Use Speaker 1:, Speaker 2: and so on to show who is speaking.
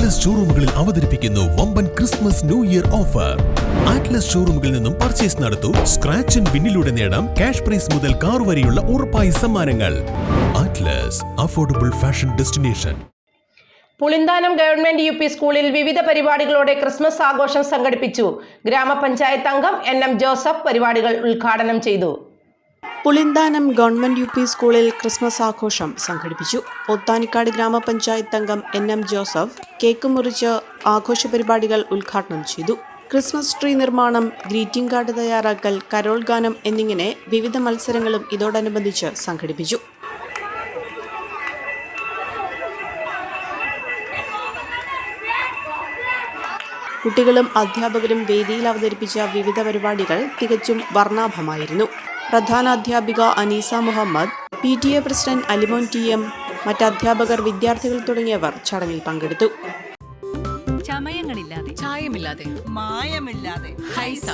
Speaker 1: Atlas ഷോറൂമുകളിൽ അവതരിപ്പിക്കുന്നു വമ്പൻ Christmas new year offer Atlas ഷോറൂമുകളിൽ നിന്നും പർച്ചേസ് നടത്തൂ സ്ക്രാച്ച് ആൻഡ് വിന്നിലൂടെ നേടാം ക്യാഷ് പ്രൈസ് മുതൽ കാർ വരെയുള്ള ഉറപ്പായ സമ്മാനങ്ങൾ. Atlas affordable fashion destination
Speaker 2: Pulinthanam government U P സ്കൂളിൽ വിവിധ പരിപാടികളോടെ ക്രിസ്മസ് ആഘോഷം സംഘടിപ്പിച്ചു. ഗ്രാമപഞ്ചായത്ത് അംഗം എൻ എം ജോസഫ് പരിപാടികൾ ഉദ്ഘാടനം ചെയ്തു.
Speaker 3: പുളിന്താനം ഗവൺമെന്റ് യു പി സ്കൂളിൽ ക്രിസ്മസ് ആഘോഷം സംഘടിപ്പിച്ചു. പോത്താനിക്കാട് ഗ്രാമപഞ്ചായത്ത് അംഗം എൻ എം ജോസഫ് കേക്ക് മുറിച്ച് ആഘോഷ പരിപാടികൾ ഉദ്ഘാടനം ചെയ്തു. ക്രിസ്മസ് ട്രീ നിർമ്മാണം ഗ്രീറ്റിംഗ് കാർഡ് തയ്യാറാക്കൽ കരോൾ ഗാനം എന്നിങ്ങനെ വിവിധ മത്സരങ്ങളും ഇതോടനുബന്ധിച്ച് സംഘടിപ്പിച്ചു. കുട്ടികളും അധ്യാപകരും വേദിയിൽ അവതരിപ്പിച്ച വിവിധ പരിപാടികൾ തികച്ചും വർണാഭമായിരുന്നു. പ്രധാന അധ്യാപിക Aneesa Muhammad P T A president Alimon T M മറ്റ് അധ്യാപകർ വിദ്യാർത്ഥികൾ തുടങ്ങിയവർ ചടങ്ങിൽ പങ്കെടുത്തു.
Speaker 4: ചമയങ്ങളില്ലാതെ
Speaker 5: ചായമില്ലാതെ
Speaker 6: മായമില്ലാതെ
Speaker 5: ഹൈസ.